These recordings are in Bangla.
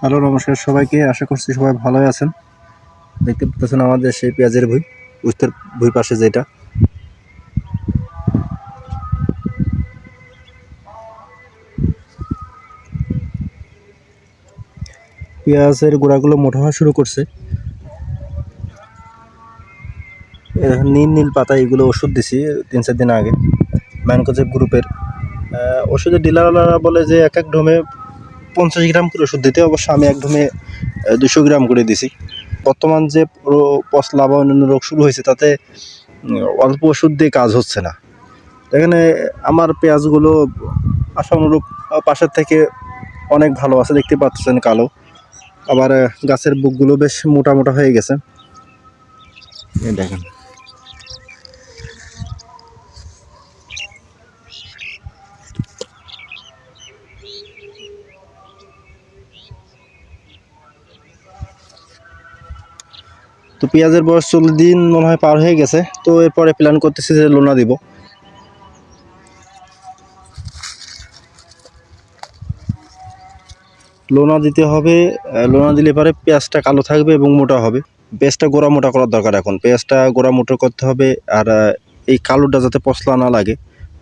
হ্যালো, নমস্কার সবাইকে। আশা করছি সবাই ভালোই আছেন। দেখতে পাচ্ছেন আমাদের সেই পেঁয়াজের ভুই উত্তর ভুই পাশে যেটা। পেঁয়াজের গোড়াগুলো মোটা হওয়া শুরু করছে। নীল নীল পাতা এগুলো ওষুধ দিছি তিন চার দিন আগে। ম্যানকোজেব গ্রুপের। ওষুধের ডিলারওয়ালারা বলে যে এক এক ডোমে পঞ্চাশ গ্রাম করে ওষুধ দিতে, অবশ্য আমি এক ডোমে দুশো গ্রাম করে দিছি। বর্তমান যে পশলা বা অন্যান্য রোগ শুরু হয়েছে, তাতে অল্প ওষুধ দিয়ে কাজ হচ্ছে না। এখানে আমার পেঁয়াজগুলো আশানুরূপ পাশের থেকে অনেক ভালো আছে, দেখতে পাচ্ছেন কালো। আবার গাছের বুকগুলো বেশ মোটা মোটা হয়ে গেছে। দেখেন। তো পেঁয়াজের বয়স চল্লিশ দিন মনে হয় পার হয়ে গেছে, তো এরপরে প্ল্যান করতেছি যে লোনা দিব। লোনা দিতে হবে লোনা দিলে পরে পেঁয়াজটা কালো থাকবে এবং মোটা হবে। পেঁয়াজটা গোড়া মোটা করার দরকার এখন। পেঁয়াজটা গোড়া মোটা করতে হবে আর এই কালোটা যাতে পশলা না লাগে।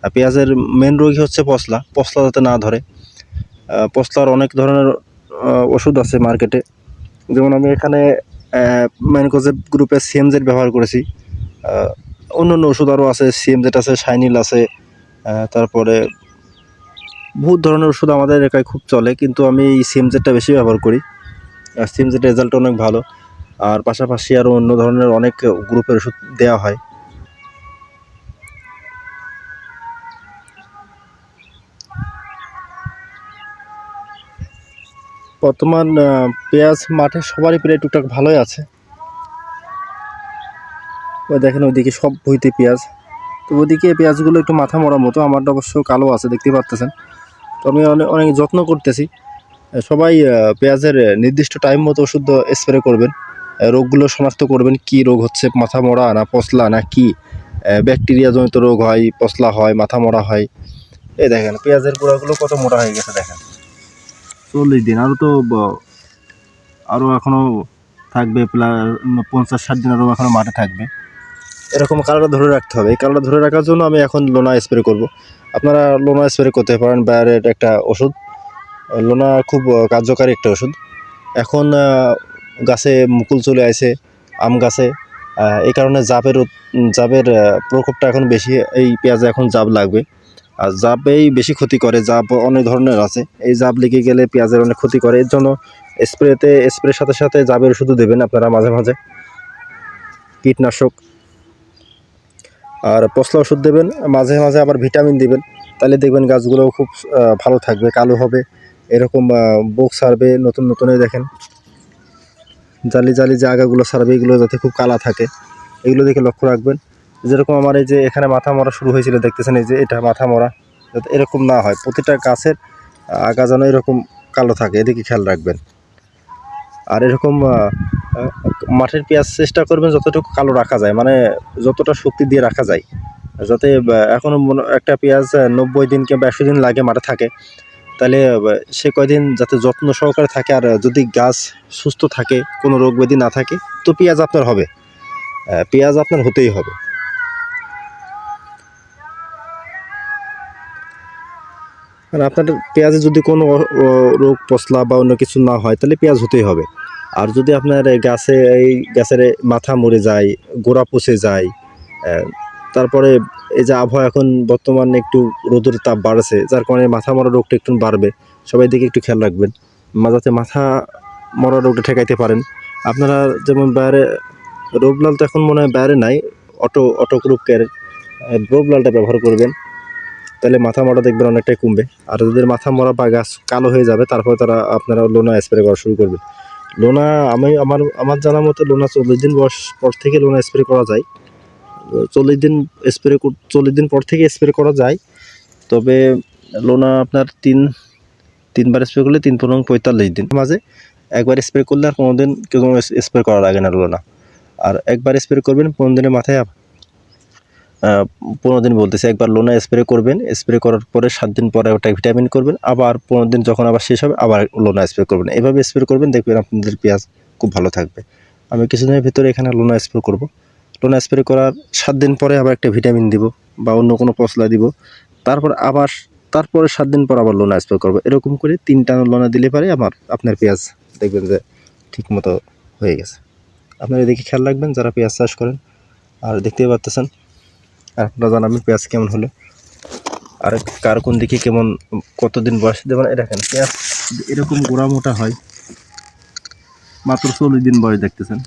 আর পেঁয়াজের মেন রোগই হচ্ছে পশলা পশলা যাতে না ধরে। পশলার অনেক ধরনের ওষুধ আছে মার্কেটে যেমন আমি এখানে ম্যানকোজেব গ্রুপে সিএমজেড ব্যবহার করেছি। অন্য অন্য ওষুধ আরও আছে সিএমজেড আছে সাইনিল আছে তারপরে বহুত ধরনের ওষুধ আমাদের এলাকায় খুব চলে, কিন্তু আমি এই সিএমজেডটা বেশি ব্যবহার করি। সিএমজেড রেজাল্ট অনেক ভালো। আর পাশাপাশি আরও অন্য ধরনের অনেক গ্রুপের ওষুধ দেওয়া হয়। বর্তমান পেঁয়াজ মাঠে সবারই প্রায় টুকটাক ভালোই আছে। দেখেন ওইদিকে সব ভুইতে পেঁয়াজ। তো ওইদিকে পেঁয়াজগুলো একটু মাথা মরা মতো, আমারটা অবশ্য কালো আছে দেখতে পাচ্তেছেন তো আমি অনেক অনেক যত্ন করতেছি। সবাই পেঁয়াজের নির্দিষ্ট টাইম মতো ওষুধ স্প্রে করবেন। রোগগুলো শনাক্ত করবেন, কি রোগ হচ্ছে, মাথা মরা না পশলা না কি? ব্যাকটেরিয়া জনিত রোগ হয় পশলা হয়, মাথা মরা হয়। এই দেখেন, পেঁয়াজের গুঁড়াগুলো কত মোটা হয়ে গেছে, দেখেন। চল্লিশ দিন আরও তো আরও এখনও থাকবে প্লাস পঞ্চাশ, ষাট দিন আরও এখনও মাঠে থাকবে। এরকম কালারটা ধরে রাখতে হবে। এই কালারটা ধরে রাখার জন্য আমি এখন লোনা স্প্রে করব। আপনারা লোনা স্প্রে করতে পারেন বাইরের একটা ওষুধ। লোনা খুব কার্যকারী একটা ওষুধ। এখন গাছে মুকুল চলে আসে, আম গাছে। এই কারণে জাবের জাবের প্রকোপটা এখন বেশি, এই পেঁয়াজে এখন জাব লাগবে। আর জাপেই বেশি ক্ষতি করে জাপ অনেক ধরনের আছে। এই জাপ লেগে গেলে পেঁয়াজের অনেক ক্ষতি করে, এর জন্য স্প্রেতে স্প্রের সাথে সাথে জাবের ওষুধও দেবেন আপনারা মাঝে মাঝে। কীটনাশক। আর পশলা ওষুধ দেবেন, মাঝে মাঝে আবার ভিটামিন দেবেন। তাহলে দেখবেন গাছগুলো খুব ভালো থাকবে, কালো হবে। এরকম বোক ছাড়বে নতুন নতুন এই দেখেন। জালি জালি যে আগাগুলো ছাড়বে এগুলো যাতে খুব কালা থাকে, এগুলো দেখে লক্ষ্য রাখবেন। যেরকম আমার এই যে এখানে মাথা মরা শুরু হয়েছিল, দেখতেছেন এই যে এটা মাথা মরা। যাতে এরকম না হয়, প্রতিটা গাছের আগা যেন এরকম কালো থাকে, এদিকে খেয়াল রাখবেন। আর এরকম মাঠের পেঁয়াজ চেষ্টা করবেন যতটুকু কালো রাখা যায় মানে যতটা শক্তি দিয়ে রাখা যায়। যাতে এখনও একটা পেঁয়াজ নব্বই দিন কিংবা একশো দিন লাগে মাঠে থাকে, তাহলে সে কয়দিন যাতে যত্ন সহকারে থাকে, আর যদি গাছ সুস্থ থাকে, কোনো রোগ ব্যাধি না থাকে, তো পেঁয়াজ আপনার হবে। পেঁয়াজ আপনার হতেই হবে। আর আপনার পেঁয়াজে যদি কোনো রোগ পশলা বা অন্য কিছু না হয়, তাহলে পেঁয়াজ হতেই হবে। আর যদি আপনার গাছে, এই গাছের মাথা মরে যায়, গোড়া পচে যায় তারপরে এই যে আবহাওয়া এখন বর্তমানে একটু রোদের তাপ বাড়ছে, যার কারণে মাথা মরা রোগটা একটু বাড়বে, সবাই দিকে একটু খেয়াল রাখবেন। যাতে মাথা মরা রোগটা ঠেকাইতে পারেন। আপনারা যেমন বাইরে, রোবলাল তো এখন মনে হয় বাইরে নাই, অটো অটো গ্রুপ কেয়ার রোবলালটা ব্যবহার করবেন। তাহলে মাথা মরা দেখবেন অনেকটাই কমবে। আর যাদের মাথা মরা বা গাছ কালো হয়ে যাবে, তারপরে তারা আপনারা লোনা স্প্রে করা শুরু করবেন। লোনা আমি আমার আমার জানা মতো লোনা চল্লিশ দিন বয়স পর থেকে লোনা স্প্রে করা যায়। চল্লিশ দিন স্প্রে চল্লিশ দিন পর থেকে স্প্রে করা যায়। তবে লোনা আপনার তিন, তিনবার স্প্রে করলে তিন পনেরো পঁয়তাল্লিশ দিন। মাঝে একবার স্প্রে করলে আর কোনো দিন কোনো স্প্রে করা লাগে না লোনা। আর একবার স্প্রে করবেন, পনেরো দিনের মাথায় পনেরো দিন বলতেছি, একবার লোনা স্প্রে করবেন স্প্রে করার পরে সাত দিন পরে ওটা ভিটামিন করবেন, আবার পনেরো দিন যখন আবার শেষ হবে, আবার লোনা স্প্রে করবেন। এভাবে স্প্রে করবেন, দেখবেন আপনাদের পেঁয়াজ খুব ভালো থাকবে। আমি কিছুদিনের ভিতরে এখানে লোনা স্প্রে করব। লোনা স্প্রে করার সাত দিন পরে আবার একটা ভিটামিন দিব বা অন্য কোনো পশলা দিব। তারপর আবার, তারপরে সাত দিন পর আবার লোনা স্প্রে করব। এরকম করে তিনটা লোনা দিলে পারে আমার, আপনার পেঁয়াজ দেখবেন যে ঠিক মতো হয়ে গেছে। আপনারা এদিকে খেয়াল রাখবেন, যারা পেঁয়াজ চাষ করেন, আর দেখতেই পাচ্তেছেন আর আপনারা জানাবেন পেঁয়াজ কেমন হলো। আর কার কোন দিকে কেমন, কতদিন বয়স যেমন দেখেন, পেঁয়াজ এরকম গোড়া মোটা হয়। মাত্র চল্লিশ দিন বয়স দেখতেছেন।